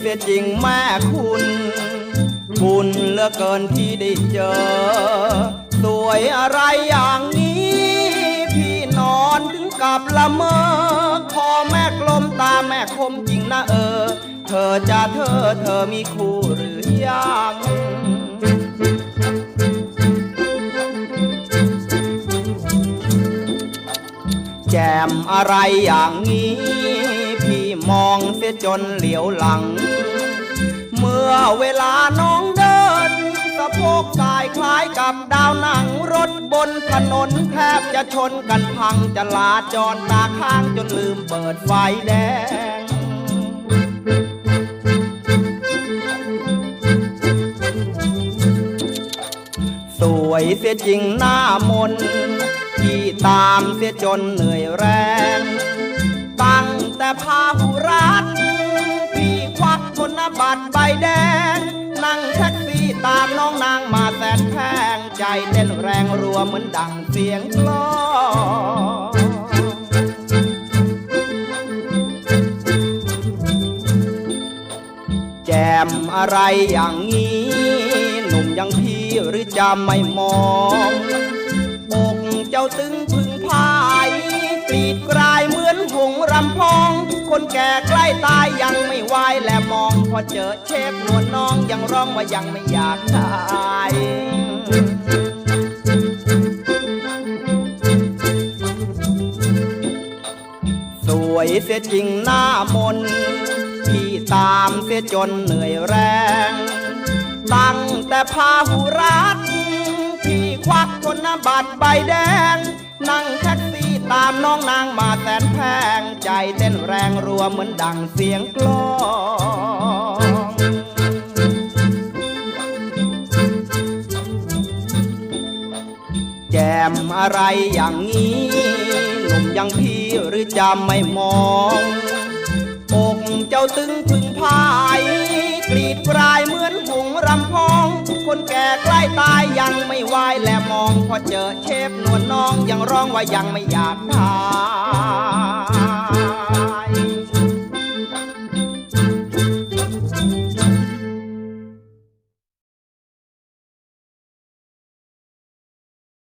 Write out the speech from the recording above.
เสียจริงแม่คุณ บุญเหลือเกินที่ได้เจอ สวยอะไรอย่างนี้ พี่นอนถึงกับละเมอคอแม่กลมตาแม่คมจริงนะเออ เธอจะเธอเธอมีคู่หรือยังแจมอะไรอย่างนี้ มองเสียจนเหลียวหลัง เมื่อเวลาน้องเดินสะโพกสายคล้ายกับดาวหนังรถบนถนนแทบจะชนกันพังจะลาจรตาข้างจนลืมเปิดไฟแดงสวยเสียจริงหน้ามนที่ตามเสียจนเหนื่อยแรง แต่พาหุรัตพี่ควักธนบัตรใบแดง นั่งแท็กซี่ตามน้องนางมาแสนแพงใจเต้นแรงรัวเหมือนดังเสียงกลองแจมอะไรอย่างนี้ หนุ่มยังพี่หรือจะไม่มองอกเจ้าตึงพึงพายกรีดกรา ใกล้ตายยังไม่ไหวและมองพอเจอเชฟนวลน้องยังร้องว่ายังไม่อยากตายสวยเสียจริงหน้ามนพี่ตามเสียจนเหนื่อยแรง ตั้งแต่พาหุรัตพี่ควักธนนบัตรใบแดง นั่งแท็ก ตามน้องนางมาแสนแพงใจเต้นแรงรัวเหมือนดังเสียงกลองแจมอะไรอย่างนี้หนุ่มยังพี่หรือจะไม่มองอกเจ้าตึงพึงพายกรีดกรายเหมือนหงรำพอง คนแก่ใกล้ตายยังไม่ องพอเจอเชฟนวลน้องยังร้องว่ายังไม่อยากทาน